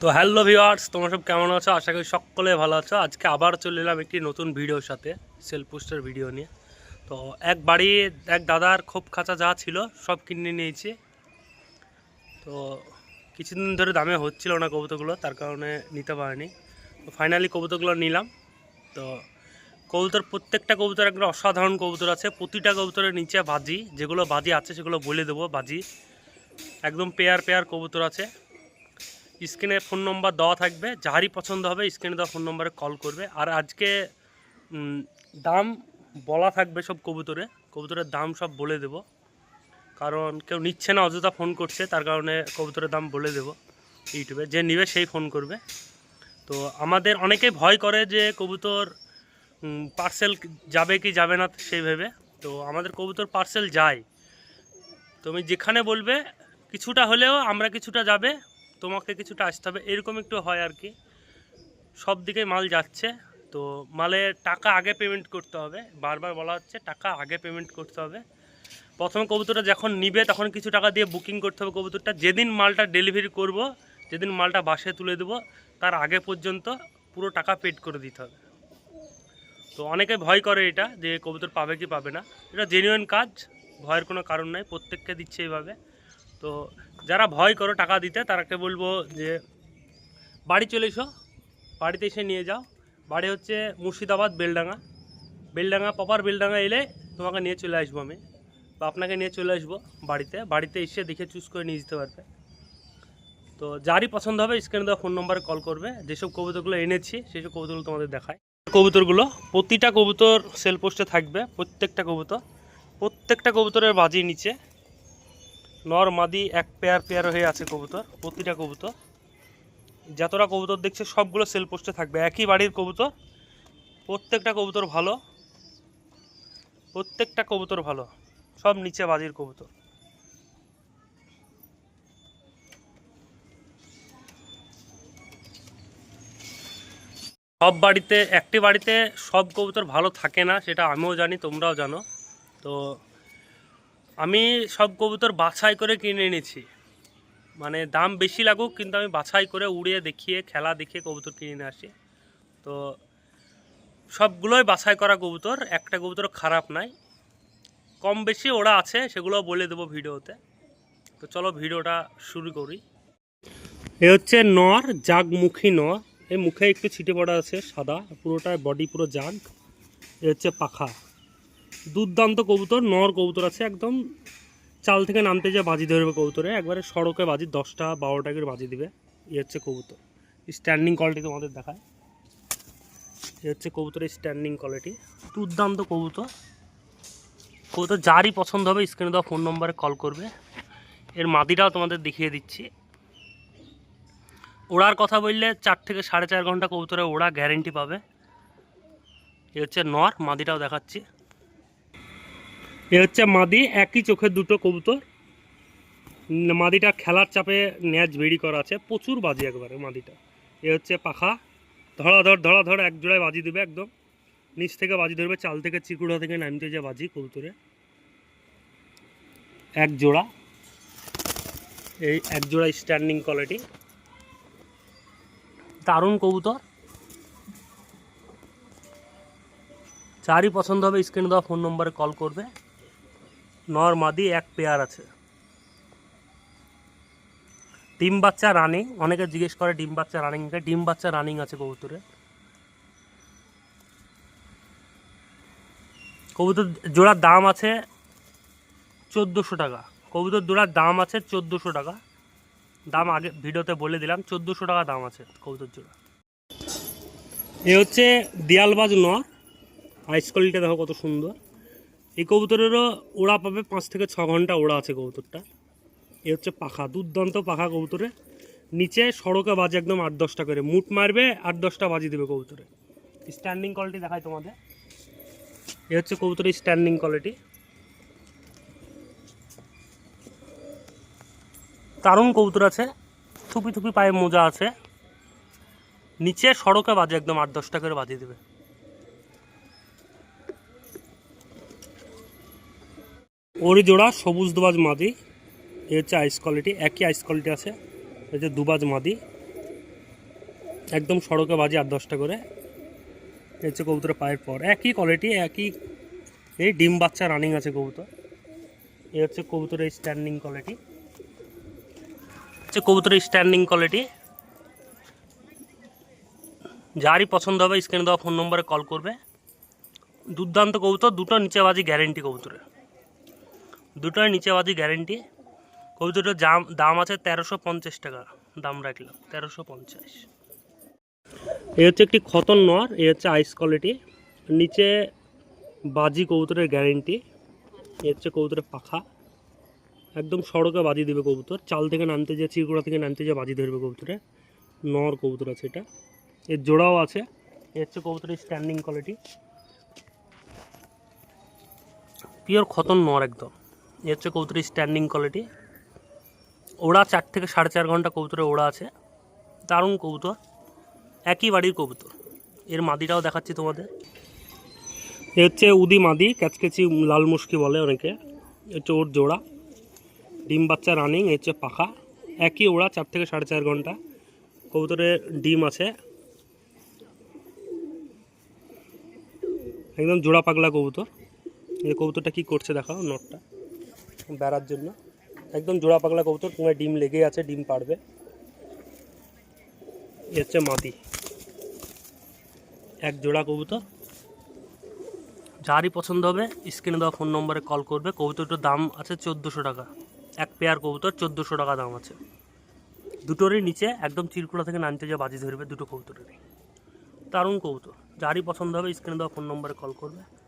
তো hello viewers তোমরা সব কেমন আছো? আশা করি সকলে ভালো আছো। আজকে আবার চলে এলাম একটি নতুন ভিডিওর সাথে, সেল পোস্টের ভিডিও নিয়ে। তো এক বাড়ি, এক দাদার খোপ খাঁচা যা ছিল, সব কিনে নিয়েছি। তো কিছুদিন ধরে দামে হচ্ছিল না কবুতরগুলো, তার কারণে নিতে পারিনি। তো ফাইনালি কবুতরগুলো নিলাম। তো কবুতর, প্রত্যেকটা কবুতর একটা অসাধারণ কবুতর আছে। প্রতিটা কবুতরের নিচে বাজি, যেগুলো বাজি আছে সেগুলো বলে দেবো। বাজি একদম পেয়ার পেয়ার কবুতর আছে। স্ক্রিনে ফোন নম্বর দেওয়া থাকবে, যারই পছন্দ হবে স্ক্রিনে দেওয়া ফোন নম্বরে কল করবে। আর আজকে দাম বলা থাকবে সব কবুতরে, কবুতরের দাম সব বলে দেব। কারণ কেউ নিচ্ছে না, অযথা ফোন করছে, তার কারণে কবুতরের দাম বলে দেব ইউটিউবে। যে নিবে সেই ফোন করবে। তো আমাদের অনেকেই ভয় করে যে কবুতর পার্সেল যাবে কি যাবে না সেই ভেবে। তো আমাদের কবুতর পার্সেল যায়। তুমি যেখানে বলবে, কিছুটা হলেও আমরা কিছুটা যাবে। তোমাকে কিছুটা আসতে হবে। এরকম একটু হয় আর কি। সব দিকে মাল যাচ্ছে। তো মালের টাকা আগে পেমেন্ট করতে হবে। বারবার বলা হচ্ছে টাকা আগে পেমেন্ট করতে হবে। প্রথমে কবুতরটা যখন নিবে, তখন কিছু টাকা দিয়ে বুকিং করতে হবে কবুতরটা। যেদিন মালটা ডেলিভারি করব, যেদিন মালটা বাসে তুলে দেবো, তার আগে পর্যন্ত পুরো টাকা পেড করে দিতে হবে। তো অনেকে ভয় করে এটা, যে কবুতর পাবে কি পাবে না। এটা জেনুইন কাজ, ভয়ের কোনো কারণ নাই। প্রত্যেককে দিচ্ছে এইভাবে। তো যারা ভয় করো টাকা দিতে, তারাকে বলব যে বাড়ি চলে এসো। বাড়িতে এসে নিয়ে যাও। বাড়ি হচ্ছে মুর্শিদাবাদ বেলডাঙ্গা। বেলডাঙ্গা প্রপার বেলডাঙ্গা এলে তোমাকে নিয়ে চলে আসব আমি। বা আপনাকে নিয়ে চলে আসব বাড়িতে। বাড়িতে এসে দেখে চুজ করে নিয়ে যেতে পারবে। তো যারই পছন্দ হবে স্ক্রিনে দেওয়া ফোন নম্বরে কল করবে। যেসব কবুতরগুলো এনেছি, সেসব কবুতরগুলো তোমাদের দেখায়। কবুতরগুলো, প্রতিটা কবুতর সেল পোস্টে থাকবে, প্রত্যেকটা কবুতর। প্রত্যেকটা কবুতরের বাজি নিচে। নর মাদি এক পেয়ার পেয়ার হয়ে আছে কবুতর, প্রতিটা কবুতর। যতটা কবুতর দেখছে সবগুলো সেল পোস্টে থাকবে। একই বাড়ির কবুতর, প্রত্যেকটা কবুতর ভালো, প্রত্যেকটা কবুতর ভালো, সব নিচে বাজির কবুতর। সব বাড়িতে, একটি বাড়িতে সব কবুতর ভালো থাকে না, সেটা আমিও জানি, তোমরাও জানো। তো আমি সব কবুতর বাছাই করে কিনে এনেছি। মানে দাম বেশি লাগুক, কিন্তু আমি বাছাই করে উড়িয়ে দেখিয়ে, খেলা দেখিয়ে কবুতর কিনে নিয়ে আসি। তো সবগুলোই বাছাই করা কবুতর, একটা কবুতর খারাপ নাই। কম বেশি ওরা আছে সেগুলো বলে দেবো ভিডিওতে। তো চলো ভিডিওটা শুরু করি। এ হচ্ছে নর, জাগমুখী নর। এই মুখে একটু ছিটে পড়া আছে, সাদা। পুরোটা বডি পুরো জাগ। এ হচ্ছে পাখা। দুর্দান্ত কবুতর, নর কবুতর আছে একদম। চাল থেকে নামতে যে বাজি ধরবে কবুতরে, একবারে সড়কে বাজি, দশটা বারোটা করে বাজি দিবে। এ হচ্ছে কবুতর। স্ট্যান্ডিং কোয়ালিটি তোমাদের দেখায়। এ হচ্ছে কবুতরের স্ট্যান্ডিং কোয়ালিটি দুর্দান্ত কবুতর। কবুতর যারই পছন্দ হবে স্ক্রিনে দেওয়া ফোন নম্বরে কল করবে। এর মাদিটাও তোমাদের দেখিয়ে দিচ্ছি। ওড়ার কথা বললে চার থেকে সাড়ে চার ঘণ্টা কবুতরে ওড়া গ্যারেন্টি পাবে। এ হচ্ছে নর, মাদিটাও দেখাচ্ছি। এ হচ্ছে মাদি, একই চোখে দুটো কবুতর। মাদিটা খেলার চাপে ন্যাচ বেরি করা আছে, প্রচুর বাজি একবারে মাদিটা। এ হচ্ছে পাখা ধড়াধড় ধড়াধড় এক জোড়ায় বাজি দেবে একদম। নিচ থেকে বাজি ধরবে, চাল থেকে চিকুড়া থেকে নামতে যে বাজি কবুতরে। এক জোড়া। এই এক জোড়া স্ট্যান্ডিং কোয়ালিটি দারুণ কবুতর। চারই পছন্দ হবে স্ক্রিনে দেওয়া ফোন নম্বরে কল করবে। নর মাদি এক পেয়ার আছে। ডিম বাচ্চা রানিং অনেকে জিজ্ঞেস করে ডিম বাচ্চা রানিং ডিম বাচ্চা রানিং আছে কবুতরে। কবুতর জোড়ার দাম আছে চোদ্দোশো টাকা। কবুতর জোড়ার দাম আছে চোদ্দোশো টাকা। দাম আগে ভিডিওতে বলে দিলাম, চোদ্দোশো টাকা দাম আছে কবুতর জোড়া এ হচ্ছে দিয়ালবাজ নর। আইস কোয়ালিটিটা দেখো কত সুন্দর। এই কবুতরেরও ওড়া পাবে পাঁচ থেকে ছ ঘণ্টা ওড়া আছে কবুতরটা। এ হচ্ছে পাখা দুর্দান্ত পাখা কবুতরে। নিচে সড়কে বাজে একদম আট দশটা করে। মুট মারবে আট দশটা বাজি দেবে কবুতরে। স্ট্যান্ডিং কোয়ালিটি দেখায় তোমাদের। এ হচ্ছে কবুতরের স্ট্যান্ডিং কোয়ালিটি দারুণ কবুতর আছে। থুপি থুপি পায়ে মোজা আছে। নিচে সড়কে বাজে একদম আট দশটা করে বাজিয়ে দেবে। ওরই জোড়া, সবুজ দুবাজ মাদি। এ হচ্ছে আইস কোয়ালিটি একই আইস কোয়ালিটি আছে। এই যে দুবাজ মাদি। একদম সড়কে বাজি আট দশটা করে। এই হচ্ছে কবুতরের পায়ের পর। একই কোয়ালিটি একই এই ডিম বাচ্চা রানিং আছে কবুতর। এ হচ্ছে কবুতরের স্ট্যান্ডিং কোয়ালিটি হচ্ছে কবুতরের স্ট্যান্ডিং কোয়ালিটি যারই পছন্দ হবে স্ক্রিনে দেওয়া ফোন নম্বরে কল করবে। দুর্দান্ত কবুতর, দুটো নিচে বাজি গ্যারেন্টি কবুতরের। দুটোই নিচে বাজি গ্যারেন্টি কবুতরটার দাম দাম আছে তেরোশো পঞ্চাশ টাকা। দাম রাখলাম, তেরোশো পঞ্চাশ। এই হচ্ছে একটি খতন নর, এই হচ্ছে আইস কোয়ালিটি নিচে বাজি কবুতরের গ্যারেন্টি এ হচ্ছে কবুতরের পাখা। একদম সড়কে বাজি দেবে কবুতর, চাল থেকে নামতে যে, চিরকুড়া থেকে নামতে যে বাজি ধরবে কবুতরে। নর কবুতর আছে এটা। এর জোড়াও আছে, এ হচ্ছে কবুতরের স্ট্যান্ডিং কোয়ালিটি পিওর খতন নর একদম। এ হচ্ছে কবুতরের স্ট্যান্ডিং কোয়ালিটি ওড়া চার থেকে সাড়ে চার ঘণ্টা কবুতরে ওড়া আছে। দারুণ কবুতর একই বাড়ির কবুতর এর মাদিটাও দেখাচ্ছি তোমাদের। এ হচ্ছে উদি মাদি, ক্যাচকেচি লাল মুশকি বলে অনেকে। হচ্ছে ওর জোড়া। ডিম বাচ্চা রানিং এ হচ্ছে পাখা। একই ওড়া চার থেকে সাড়ে চার ঘণ্টা। কবুতরের ডিম আছে। একদম জোড়া পাগলা কবুতর এই কবুতরটা কি করছে দেখাও নটটা বেড়ার জন্য। একদম জোড়া পাগলা কবুতর তোমার ডিম লেগে আছে, ডিম পারবে এ হচ্ছে মাদি। এক জোড়া কবুতর। যারই পছন্দ হবে, স্ক্রিনে দেওয়া ফোন নম্বরে কল করবে। কবুতরটার দাম আছে চোদ্দোশো টাকা। এক পেয়ার কবুতর, চোদ্দোশো টাকা দাম আছে। দুটোরই নিচে একদম চিরকুড়া থেকে নামতে যা বাজি ধরবে দুটো কবুতরেরই। দারুণ কবুতর। যারই পছন্দ হবে, স্ক্রিনে দেওয়া ফোন নম্বরে কল করবে।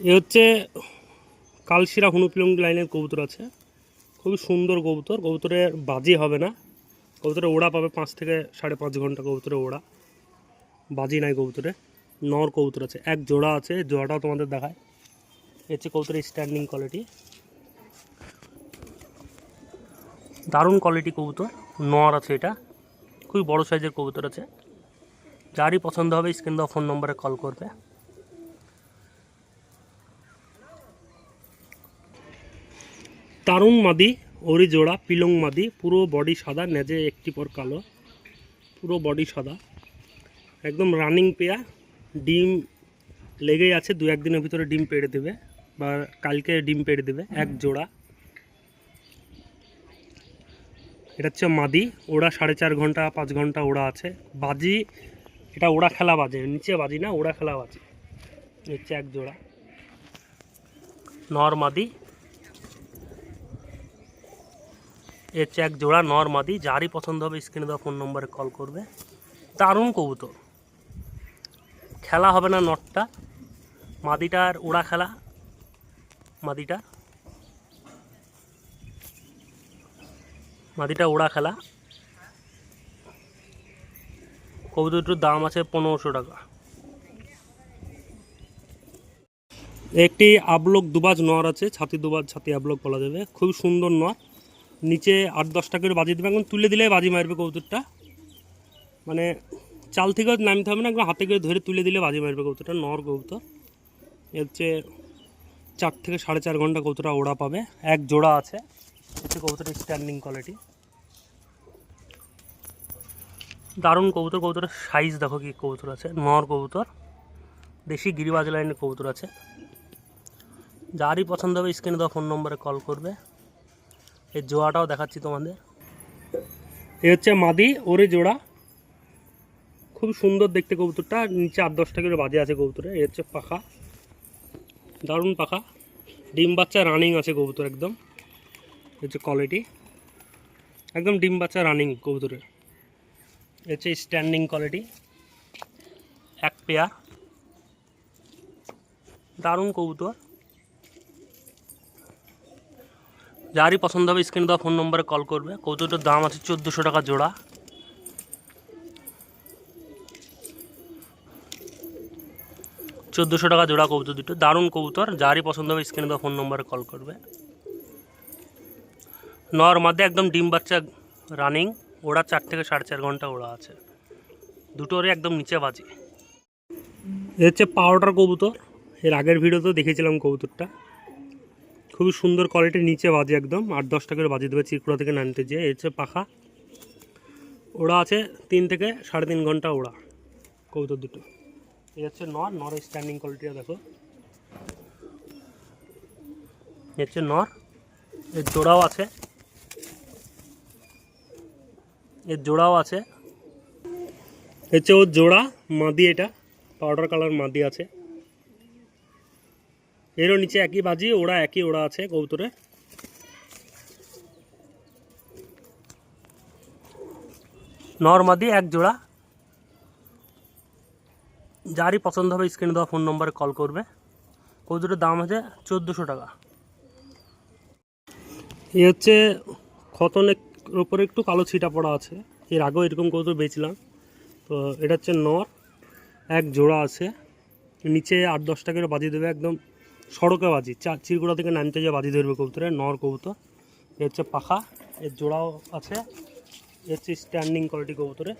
এ হচ্ছে কালশিরা হুনুপিলং লাইনের কবুতর আছে। খুবই সুন্দর কবুতর। কবুতরের বাজি হবে না। কবুতরে ওড়া পাবে পাঁচ থেকে সাড়ে পাঁচ ঘণ্টা কবুতরে ওড়া। বাজি নাই কবুতরে। নর কবুতর আছে। এক জোড়া আছে। জোড়াটাও তোমাদের দেখায় এ হচ্ছে কবুতরের স্ট্যান্ডিং কোয়ালিটি দারুণ কোয়ালিটি কবুতর। নর আছে এটা। খুবই বড় সাইজের কবুতর আছে। যারই পছন্দ হবে স্ক্রিন দেওয়া ফোন নম্বরে কল করবে। তারুণ মাদি ওরি জোড়া পিলং মাদি পুরো বডি সাদা, নেজে একটি পর কালো। পুরো বডি সাদা। একদম রানিং পেয়া ডিম লেগেই আছে, দু একদিনের ভিতরে ডিম পেড়ে দেবে বা কালকে ডিম পেড়ে দেবে, এক জোড়া। এটা হচ্ছে মাদি। ওড়া সাড়ে চার ঘণ্টা, পাঁচ ঘণ্টা ওড়া আছে। বাজি, এটা ওড়া খেলা বাজে, নিচে বাজি না, ওড়া খেলা বাজে। হচ্ছে এক জোড়া। নর মাদি। এ এক জোড়া নর মাদি, যারই পছন্দ হবে স্ক্রিনে দেওয়া ফোন নম্বরে কল করবে। দারুণ কবুতর। খেলা হবে না নটটা। মাদিটার উড়া খেলা। মাদিটা। মাদিটা উড়া খেলা। কবুতরটির দাম আছে পনেরোশো টাকা। একটি আবলোক দুবাজ নর আছে, ছাতি দুবাজ, ছাতি আবলোক বলা যাবে। খুব সুন্দর নর। নিচে আট দশটা করে বাজি দেবে, এখন তুলে দিলে বাজি মারবে কবুতরটা। মানে চাল থেকে নামতে হবে না একদম হাতে করে ধরে তুলে দিলে বাজি মারবে কবুতরটা, নর কবুতর। এর হচ্ছে চার থেকে সাড়ে চার ঘণ্টা কবুতরটা ওড়া পাবে, এক জোড়া আছে। হচ্ছে কবুতরের স্ট্যান্ডিং কোয়ালিটি দারুণ কবুতর, কবুতরের সাইজ দেখো কি কবুতর আছে, নর কবুতর, দেশি গিরিবাজ লাইনের কবুতর আছে। যারই পছন্দ হবে স্ক্রিনে দেওয়া ফোন নম্বরে কল করবে। এর জোড়াটাও দেখাচ্ছি তোমাদের। এ হচ্ছে মাদি ওরে জোড়া। খুব সুন্দর দেখতে কবুতরটা নিচে আট দশটা করে বাজে আছে কবুতরে এ হচ্ছে পাখা। দারুণ পাখা। ডিম বাচ্চা রানিং আছে কবুতর একদম। হচ্ছে কোয়ালিটি একদম ডিম বাচ্চা রানিং কবুতরের। এ হচ্ছে স্ট্যান্ডিং কোয়ালিটি এক পেয়ার দারুণ কবুতর। যারই পছন্দ হবে স্ক্রিনে দেওয়া ফোন নম্বরে কল করবে। কবুতরটার দাম আছে চোদ্দোশো টাকা জোড়া। চোদ্দোশো টাকা জোড়া কবুতর দুটো। দারুণ কবুতর, যারই পছন্দ হবে স্ক্রিনে দেওয়া ফোন নম্বরে কল করবে। নর মধ্যে একদম ডিম বাচ্চা রানিং ওরা চার থেকে সাড়ে চার ঘণ্টা ওরা আছে। দুটোরই একদম নিচে বাজে। এ হচ্ছে পাউডার কবুতর। এর আগের ভিডিওতেও দেখেছিলাম কবুতরটা। খুবই সুন্দর কোয়ালিটির নিচে বাজে একদম। আট, দশটা করে বাজে দেবে চিরকুড়া থেকে নামতে যেয়ে এর হচ্ছে পাখা। ওড়া আছে তিন থেকে সাড়ে তিন ঘণ্টা ওড়া, কবুতর দুটো। এই হচ্ছে নর নরের স্ট্যান্ডিং কোয়ালিটিটা দেখো। এই হচ্ছে নর, এর জোড়াও আছে। এর জোড়াও আছে। হচ্ছে ওর জোড়া, মাদি এটা পাউডার কালার মাদি আছে। এরও নিচে একই বাজি ওরা একই ওরা আছে কবুতরের নর্মাদি এক জোড়া। যারই পছন্দ হবে স্ক্রিনে দেওয়া ফোন নম্বরে কল করবে। কবুতরের দাম আছে চোদ্দোশো টাকা। এ হচ্ছে খতনের উপরে একটু কালো ছিটা পড়া আছে। এর আগেও এরকম কবুতর বেচলাম। তো এটা হচ্ছে নর, এক জোড়া আছে। নিচে আট দশ করে বাজি দেবে, একদম সড়কে বাজি। চার চিরগুড়া থেকে নামতে যে বাজি ধরবে কবুতরে নর কবুতর। এ হচ্ছে পাখা, এর জোড়াও আছে। এ হচ্ছে স্ট্যান্ডিং কোয়ালিটি কবুতরে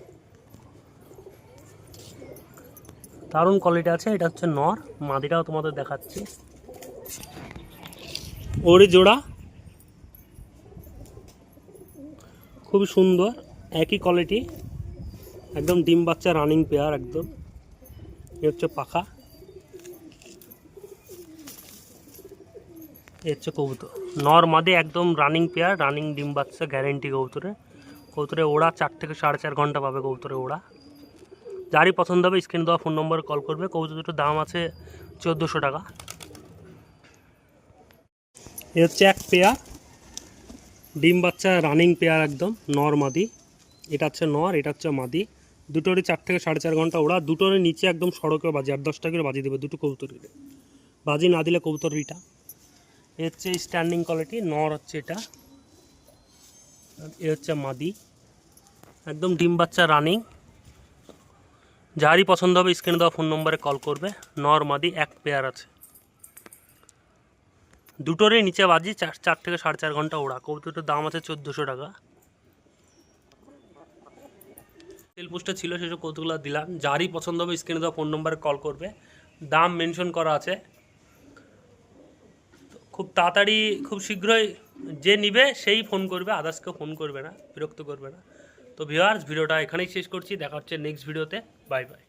দারুণ কোয়ালিটি আছে, এটা হচ্ছে নর। মাদিটাও তোমাদের দেখাচ্ছি। ওরই জোড়া। খুবই সুন্দর, একই কোয়ালিটি একদম ডিম বাচ্চা রানিং পেয়ার একদম। এ হচ্ছে পাখা। এ হচ্ছে কবুতর। নর মাদে একদম রানিং পেয়ার রানিং ডিম বাচ্চা গ্যারেন্টি কবুতরে। কবুতরে ওড়া চার থেকে সাড়ে চার ঘণ্টা পাবে কবুতরে ওড়া। যারই পছন্দ হবে স্ক্রিন দেওয়া ফোন নম্বরে কল করবে। কবুতর দুটোর দাম আছে চোদ্দোশো টাকা। এ হচ্ছে এক পেয়ার ডিম বাচ্চা রানিং পেয়ার একদম, নর মাদি। এটা হচ্ছে নর, এটা হচ্ছে মাদি। দুটোরই চার থেকে সাড়ে চার ঘণ্টা ওড়া। দুটোরই নিচে একদম সড়কে বাজি, আট দশটা করে বাজি দেবে দুটো কবুতরের বাজি না দিলে কবুতর এটা এ হচ্ছে স্ট্যান্ডিং কোয়ালিটি নর হচ্ছে এটা। এ হচ্ছে মাদি। একদম ডিম বাচ্চা রানিং যারই পছন্দ হবে স্ক্রিনে দেওয়া ফোন নম্বরে কল করবে। নর, মাদি, এক পেয়ার আছে। দুটোরই নিচে বাজি, চার চার থেকে সাড়ে চার ঘণ্টা ওড়া। কবুতরটার দাম আছে চোদ্দোশো টাকা। তেল পোস্টে ছিল সেসব কৌতুকগুলো দিলাম। যারই পছন্দ হবে স্ক্রিনে দেওয়া ফোন নম্বরে কল করবে। দাম মেনশন করা আছে। খুব তাড়াতাড়ি, খুব শীঘ্রই যে নিবে সেই ফোন করবে আদার্স কেউ ফোন করবে না, বিরক্ত করবে না। তো ভিওয়ার্স ভিডিওটা এখানেই শেষ করছি, দেখা হচ্ছে নেক্সট ভিডিওতে বাই বাই